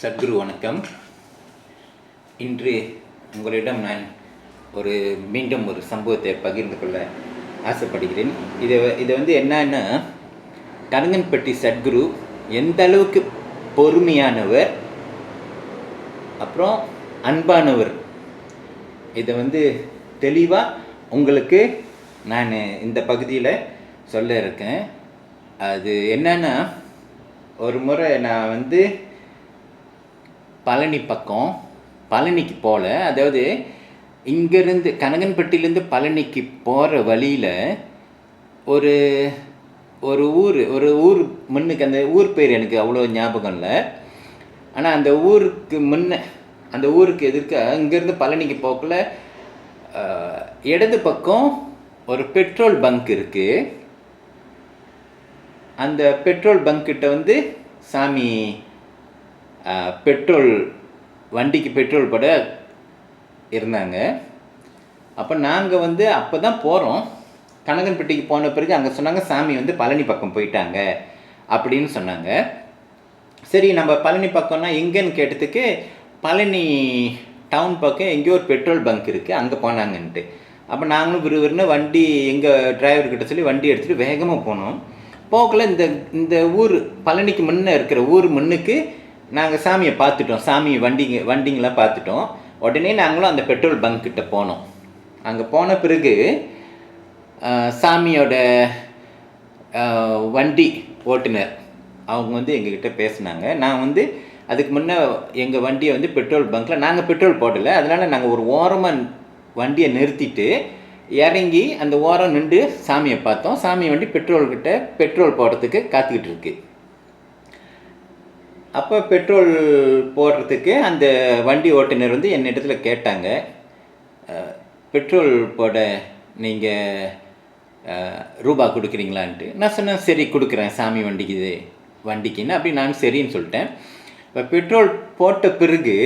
சத்குரு வணக்கம். இன்று உங்களிடம் நான் ஒரு மீண்டும் ஒரு சம்பவத்தை பகிர்ந்து கொள்ள ஆசைப்படுகிறேன். இதை இதை வந்து என்னன்னா கருங்கன்பட்டி சத்குரு எந்த அளவுக்கு பொறுமையானவர் அப்புறம் அன்பானவர். இதை வந்து தெளிவாக உங்களுக்கு நான் இந்த பகுதியில் சொல்ல இருக்கேன். அது என்னன்னா ஒரு முறை நான் வந்து பழனி பக்கம் பழனிக்கு போகல அதாவது இங்கேருந்து கனகன்பட்டியிலேருந்து பழனிக்கு போகிற வழியில் ஒரு ஒரு ஊர் ஒரு ஊர் முன்னுக்கு அந்த ஊர் பேர் எனக்கு அவ்வளோ ஞாபகம் இல்லை. ஆனால் அந்த ஊருக்கு முன்ன அந்த ஊருக்கு எதிர்க்க இங்கேருந்து பழனிக்கு போகக்குள்ள இடது பக்கம் ஒரு பெட்ரோல் பங்க் இருக்குது அந்த பெட்ரோல் பங்க்கிட்ட வந்து சாமி பெட்ரோல் வண்டிக்கு பெட்ரோல் பட இருந்தாங்க. அப்போ நாங்கள் வந்து அப்போ தான் போகிறோம் கனகன்பட்டிக்கு போன பிறகு அங்கே சொன்னாங்க சாமி வந்து பழனி பக்கம் போயிட்டாங்க. அப்படின்னு சொன்னாங்க. சரி நம்ம பழனி பக்கம்னா எங்கேன்னு கேட்டதுக்கு பழனி டவுன் பக்கம் எங்கேயோ ஒரு பெட்ரோல் பங்க் இருக்குது அங்கே போனாங்கன்ட்டு. அப்போ நாங்களும் விறுவிறுன்னு வண்டி எங்கள் டிரைவர்கிட்ட சொல்லி வண்டி எடுத்துகிட்டு வேகமாக போனோம். போகல இந்த இந்த ஊர் பழனிக்கு முன்னே இருக்கிற ஊர் முன்னுக்கு நாங்கள் சாமியை பார்த்துட்டோம். சாமி வண்டிங்க வண்டிங்கெலாம் பார்த்துட்டோம். உடனே நாங்களும் அந்த பெட்ரோல் பங்க் கிட்ட போனோம். அங்கே போன பிறகு சாமியோட வண்டி ஓட்டுநர் அவங்க வந்து எங்ககிட்ட பேசினாங்க. நான் வந்து அதுக்கு முன்னே எங்கள் வண்டியை வந்து பெட்ரோல் பங்க்கில் நாங்கள் பெட்ரோல் போடலை. அதனால் நாங்கள் ஒரு ஓரமாக வண்டியை நிறுத்திட்டு இறங்கி அந்த ஓரம் நின்று சாமியை பார்த்தோம். சாமி வண்டி பெட்ரோல்கிட்ட பெட்ரோல் போடுறதுக்கு காத்துக்கிட்டு இருக்குது அப்போ பெட்ரோல் போடுறதுக்கு அந்த வண்டி ஓட்டுநர் வந்து என்னிடத்துல கேட்டாங்க? பெட்ரோல் போட நீங்கள் ரூபா கொடுக்குறீங்களான்ட்டு. நான் சொன்னேன் சரி கொடுக்குறேன். சாமி வண்டிக்கு இது வண்டிக்குன்னு. அப்படி நான் சரின்னு சொல்லிட்டேன். இப்போ பெட்ரோல் போட்ட பிறகு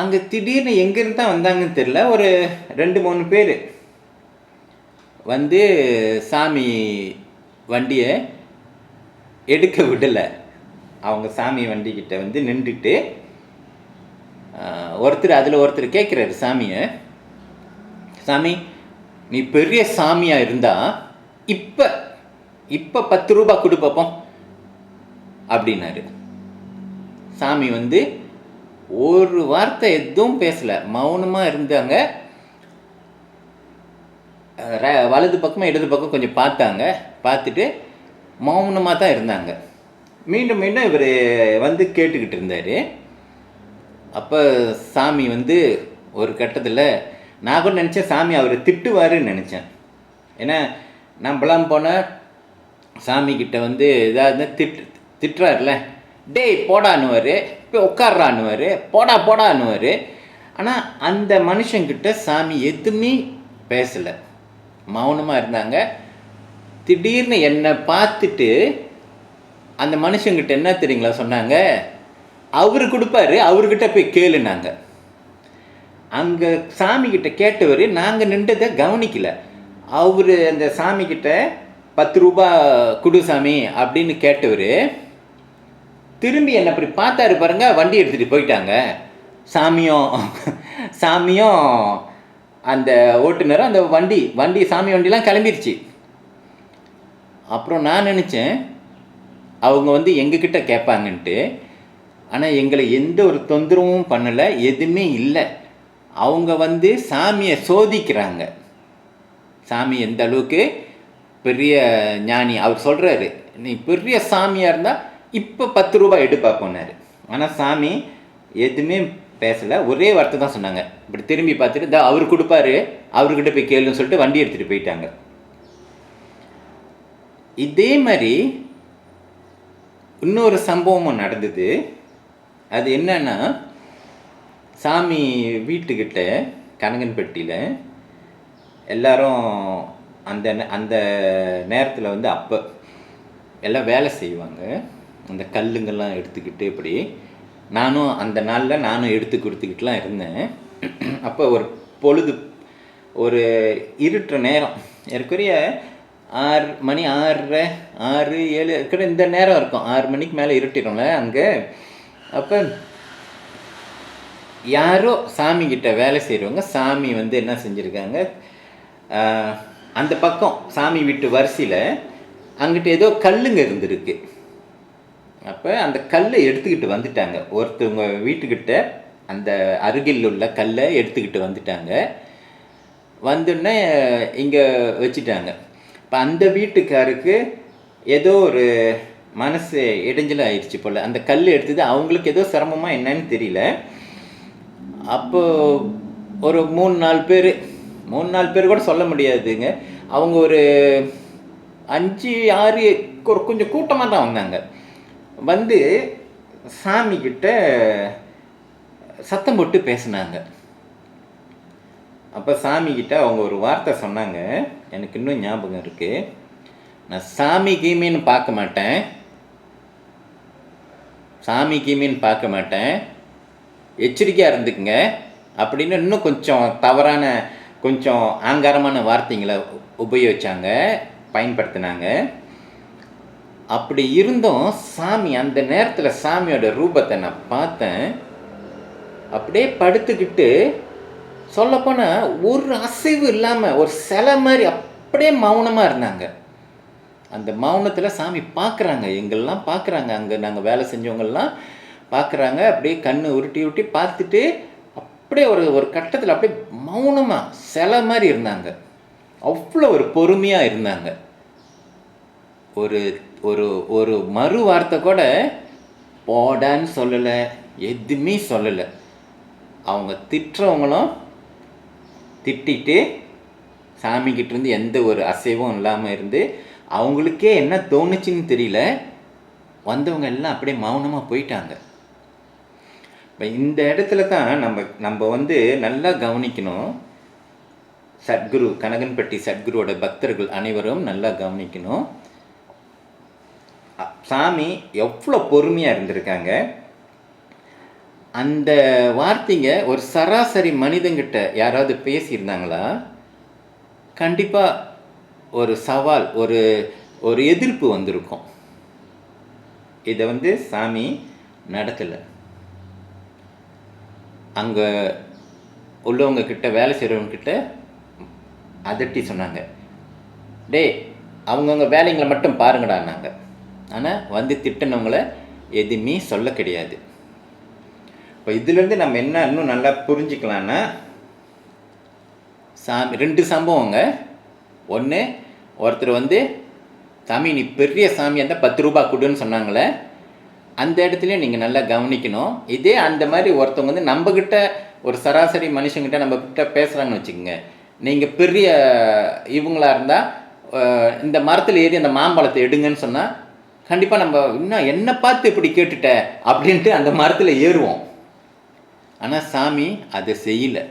அங்கே திடீர்னு எங்கேருந்து தான் வந்தாங்கன்னு தெரில ஒரு ரெண்டு மூணு பேர் வந்து சாமி வண்டியை எடுக்க விடலை. அவங்க சாமி வண்டிக்கிட்ட வந்து நின்றுட்டு ஒருத்தர் அதில் ஒருத்தர் கேட்குறாரு சாமியை. சாமி நீ பெரிய சாமியாக இருந்தால் இப்போ இப்போ பத்து ரூபா கொடு பார்ப்போம் அப்படின்னாரு. சாமி வந்து ஒரு வார்த்தை எதுவும் பேசலை. மௌனமாக இருந்தாங்க. ர- வலது பக்கமாக இடது பக்கம் கொஞ்சம் பார்த்தாங்க. பார்த்துட்டு மௌனமாக தான் இருந்தாங்க. மீண்டும் மீண்டும் இவர் வந்து கேட்டுக்கிட்டு இருந்தார். அப்போ சாமி வந்து ஒரு கட்டத்தில் நான் கூட நினச்சேன் சாமி அவரை திட்டுவாருன்னு நினச்சேன். ஏன்னா நம்மளாம் போனால் சாமிக்கிட்ட வந்து வந்து இருந்தால் திட்டு திட்டுறாருல டேய் போடான்னுவார். இப்போ உட்காடுறான்னுவார் போடா போடான்னுவார். ஆனால் அந்த மனுஷங்கிட்ட சாமி எதுவுமே பேசலை. மௌனமாக இருந்தாங்க. திடீர்னு என்னை பார்த்துட்டு அந்த மனுஷங்கிட்ட என்ன தெரியுங்களா சொன்னாங்க? அவர் கொடுப்பாரு அவர்கிட்ட போய் கேளுனாங்க. அங்கே சாமிக்கிட்ட கேட்டவர் நாங்கள் நின்றதை கவனிக்கல. அவர் அந்த சாமிக்கிட்ட பத்து ரூபா குடு சாமி அப்படின்னு கேட்டவர் திரும்பி என்னை அப்படி பார்த்தாரு பாருங்க வண்டி எடுத்துகிட்டு போயிட்டாங்க. சாமியும் சாமியும் அந்த ஓட்டுநரும் அந்த வண்டி வண்டி சாமி வண்டிலாம் கிளம்பிருச்சு. அப்புறம் நான் நினச்சேன் அவங்க வந்து எங்ககிட்ட கேட்பாங்கன்ட்டு ஆனால் எங்களை எந்த ஒரு தொந்தரவும் பண்ணலை எதுவுமே இல்லை. அவங்க வந்து சாமியை சோதிக்கிறாங்க. சாமி எந்த அளவுக்கு பெரிய ஞானி அவர் சொல்கிறாரு நீ பெரிய சாமியாக இருந்தால் இப்போ பத்து ரூபாய் எடுப்பா போனார். ஆனால் சாமி எதுவுமே பேசலை ஒரே வார்த்தை தான் சொன்னாங்க. இப்படி திரும்பி பார்த்துட்டு இந்த அவர் கொடுப்பாரு அவர்கிட்ட போய் கேளுன்னு சொல்லிட்டு வண்டி எடுத்துகிட்டு போயிட்டாங்க. இதே மாதிரி இன்னொரு சம்பவமும் நடந்தது. அது என்னன்னா சாமி வீட்டுக்கிட்ட கனகன்பட்டியில் எல்லாரும் அந்த நே- அந்த நேரத்தில் வந்து அப்போ எல்லாம் வேலை செய்வாங்க. அந்த கல்லுங்கள்லாம் எடுத்துக்கிட்டு இப்படி. நானும் அந்த நாளில் நானும் எடுத்து கொடுத்துக்கிட்டுலாம் இருந்தேன். அப்போ ஒரு பொழுது ஒரு இருட்டுற நேரம். ஏற்குறைய ஆறு மணி ஆறரை ஆறு ஏழு இருக்கிற இந்த நேரம் இருக்கும். ஆறு மணிக்கு மேலே இருட்டிடும்ல அங்கே. அப்போ யாரோ சாமி கிட்ட வேலை செய்கிறவங்க சாமி வந்து என்ன செஞ்சுருக்காங்க? அந்த பக்கம் சாமி வீட்டு வரிசையில் அங்கிட்ட ஏதோ கல்லுங்க இருந்திருக்கு. அப்போ அந்த கல்லை எடுத்துக்கிட்டு வந்துட்டாங்க. ஒருத்தவங்க வீட்டுக்கிட்ட அந்த அருகில் உள்ள கல்லை எடுத்துக்கிட்டு வந்துட்டாங்க. வந்துடனே இங்கே வச்சுட்டாங்க. இப்போ அந்த வீட்டுக்காருக்கு ஏதோ ஒரு மனசு இடைஞ்சல் ஆயிடுச்சு போல். அந்த கல் எடுத்தது அவங்களுக்கு ஏதோ சிரமமாக என்னன்னு தெரியல. அப்போது ஒரு மூணு நாலு பேர் மூணு நாலு பேர் கூட சொல்ல முடியாதுங்க. அவங்க ஒரு அஞ்சு ஆறு ஒரு கொஞ்சம் கூட்டமாக தான் வந்தாங்க. வந்து சாமிக்கிட்ட சத்தம் போட்டு பேசினாங்க. அப்போ சாமி கிட்ட அவங்க ஒரு வார்த்தை சொன்னாங்க. எனக்கு இன்னும் ஞாபகம் இருக்கு. நான் சாமி கீமின்னு பார்க்க மாட்டேன். சாமி கீமின்னு பார்க்க மாட்டேன். எச்சரிக்கையாக இருந்துக்குங்க. அப்படின்னு இன்னும் கொஞ்சம் தவறான கொஞ்சம் ஆங்காரமான வார்த்தைங்களை உபயோகிச்சாங்க பயன்படுத்தினாங்க. அப்படி இருந்தும் சாமி அந்த நேரத்தில் சாமியோட ரூபத்தை நான் பார்த்தேன். அப்படியே படுத்துக்கிட்டு சொல்லப்போனால் ஒரு அசைவு இல்லாமல் ஒரு சிலை மாதிரி அப்படியே மௌனமாக இருந்தாங்க. அந்த மௌனத்தில் சாமி பார்க்குறாங்க எங்கெல்லாம் பார்க்குறாங்க அங்கே நாங்கள் வேலை செஞ்சவங்கெல்லாம் பார்க்குறாங்க அப்படியே கண்ணு உருட்டி உருட்டி பார்த்துட்டு அப்படியே ஒரு ஒரு கட்டத்தில் அப்படியே மௌனமாக சிலை மாதிரி இருந்தாங்க. அவ்வளோ ஒரு பொறுமையாக இருந்தாங்க. ஒரு ஒரு ஒரு மறு வார்த்தை கூட போடான்னு சொல்லலை. எதுவுமே சொல்லலை. அவங்க திட்டுறவங்களும் திட்டிட்டு சாமிக்கிட்ட இருந்து எந்த ஒரு அசைவும் இல்லாமல் இருந்து அவங்களுக்கே என்ன தோணுச்சுன்னு தெரியல. வந்தவங்க எல்லாம் அப்படியே மௌனமாக போயிட்டாங்க. இப்போ இந்த இடத்துல தான் நம்ம நம்ம வந்து நல்லா கவனிக்கணும். சத்குரு கனகன்பட்டி சத்குருவோட பக்தர்கள் அனைவரும் நல்லா கவனிக்கணும். சாமி எவ்வளோ பொறுமையாக இருந்திருக்காங்க. அந்த வார்த்தைங்க ஒரு சராசரி மனிதங்கிட்ட யாராவது பேசியிருந்தாங்களா? கண்டிப்பாக ஒரு சவால் ஒரு ஒரு எதிர்ப்பு வந்திருக்கும். இதை வந்து சாமி நடத்தலை. அங்கே உள்ளவங்க கிட்ட வேலை செய்கிறவங்கக்கிட்ட அதட்டி சொன்னாங்க. டேய் அவங்கவுங்க வேலைங்களை மட்டும் பாருங்கடா நாங்கள் ஆனால் வந்து திட்டினவங்கள எதுவுமே சொல்ல கிடையாது. இப்போ இதுலேருந்து நம்ம என்ன இன்னும் நல்லா புரிஞ்சுக்கலான்னா சாமி ரெண்டு சம்பவங்க. ஒன்று ஒருத்தர் வந்து சாமி நீ பெரிய சாமி அந்த பத்து ரூபா கொடுன்னு சொன்னாங்களே அந்த இடத்துலையும் நீங்கள் நல்லா கவனிக்கணும். இதே அந்த மாதிரி ஒருத்தவங்க வந்து நம்மக்கிட்ட ஒரு சராசரி மனுஷங்கிட்ட நம்ம கிட்ட பேசுகிறாங்கன்னு வச்சுக்கோங்க. நீங்கள் பெரிய இவங்களாக இருந்தால் இந்த மரத்தில் ஏறி அந்த மாம்பழத்தை எடுங்கன்னு சொன்னால் கண்டிப்பாக நம்ம இன்னும் என்ன பார்த்து இப்படி கேட்டுட்ட அப்படின்ட்டு அந்த மரத்தில் ஏறுவோம். ஆனால் சாமி அதை செய்யலை.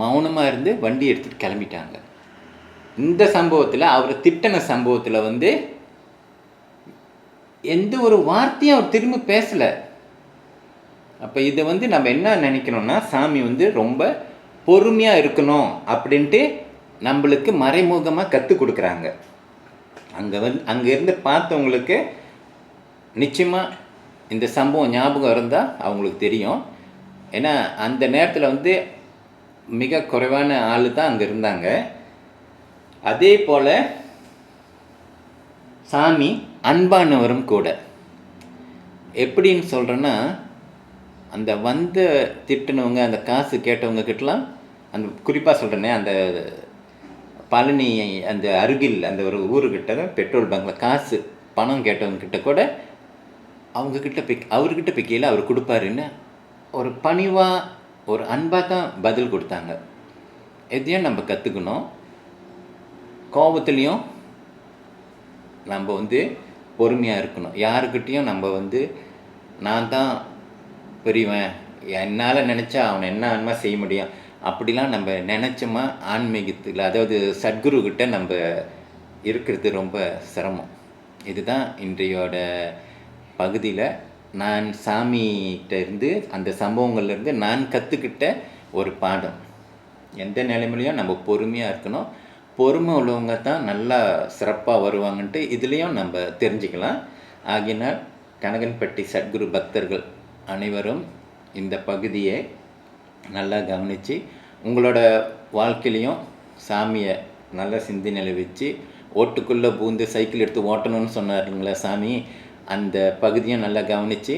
மௌனமாக இருந்து வண்டி எடுத்துகிட்டு கிளம்பிட்டாங்க. இந்த சம்பவத்தில் அவர் திட்டின சம்பவத்தில் வந்து எந்த ஒரு வார்த்தையும் அவர் திரும்ப பேசலை. அப்போ இதை வந்து நம்ம என்ன நினைக்கணும்னா சாமி வந்து ரொம்ப பொறுமையாக இருக்கணும் அப்படின்ட்டு நம்மளுக்கு மறைமுகமாக கற்றுக் கொடுக்குறாங்க. அங்கே வந்து அங்கே இருந்து பார்த்தவங்களுக்கு நிச்சயமாக இந்த சம்பவம் ஞாபகம் இருந்தால் அவங்களுக்கு தெரியும். ஏன்னா அந்த நேரத்தில் வந்து மிக குறைவான ஆள் தான் அங்கே இருந்தாங்க. அதே போல் சாமி அன்பானவரும் கூட. எப்படின்னு சொல்கிறேன்னா அந்த வந்த திட்டினவங்க அந்த காசு கேட்டவங்க கிட்டலாம் அந்த குறிப்பாக சொல்கிறேனே அந்த பழனி அந்த அருகில் அந்த ஒரு ஊருக்கிட்ட தான் பெட்ரோல் பங்கில் காசு பணம் கேட்டவங்க கிட்ட கூட அவங்கக்கிட்ட போய் அவர்கிட்ட போய் அவர் கொடுப்பாருன்னு ஒரு பணிவாக ஒரு அன்பாக தான் பதில் கொடுத்தாங்க. எதையும் நம்ம கற்றுக்கணும் கோபத்துலேயும் நம்ம வந்து பொறுமையாக இருக்கணும். யாருக்கிட்டேயும் நம்ம வந்து நான் தான் பெரியவன். என்னால் நினச்சா அவனை என்ன வேணுமா செய்ய முடியும். அப்படிலாம் நம்ம நினச்சோமா? ஆன்மீகத்தில் அதாவது சத்குருக்கிட்ட நம்ம இருக்கிறது ரொம்ப சிரமம். இதுதான் இன்றையோட பகுதியில் நான் சாமிகிட்ட இருந்து அந்த சம்பவங்கள்லேருந்து நான் கற்றுக்கிட்ட ஒரு பாடம். எந்த நிலைமையிலையும் நம்ம பொறுமையாக இருக்கணும். பொறுமை உள்ளவங்க தான் நல்லா சிறப்பாக வருவாங்கன்ட்டு இதுலேயும் நம்ம தெரிஞ்சுக்கலாம். ஆகினால் கனகன்பட்டி சத்குரு பக்தர்கள் அனைவரும் இந்த பகுதியை நல்லா கவனித்து உங்களோட வாழ்க்கையிலையும் சாமியை நல்லா சிந்தனையில் வச்சு ஓட்டுக்குள்ளே பூந்து சைக்கிள் எடுத்து ஓட்டணும்னு சொன்னாருங்களா சாமி? அந்த பகுதியை நல்லா கவனித்து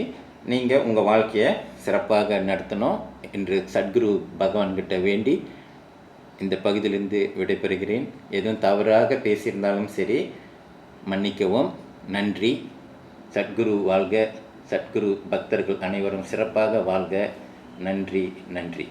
நீங்கள் உங்கள் வாழ்க்கையை சிறப்பாக நடத்தணும் என்று சத்குரு பகவான்கிட்ட வேண்டி இந்த பகுதியிலிருந்து விடைபெறுகிறேன். எதுவும் தவறாக பேசியிருந்தாலும் சரி மன்னிக்கவும். நன்றி. சத்குரு வாழ்க. சத்குரு பக்தர்கள் அனைவரும் சிறப்பாக வாழ்க. நன்றி நன்றி.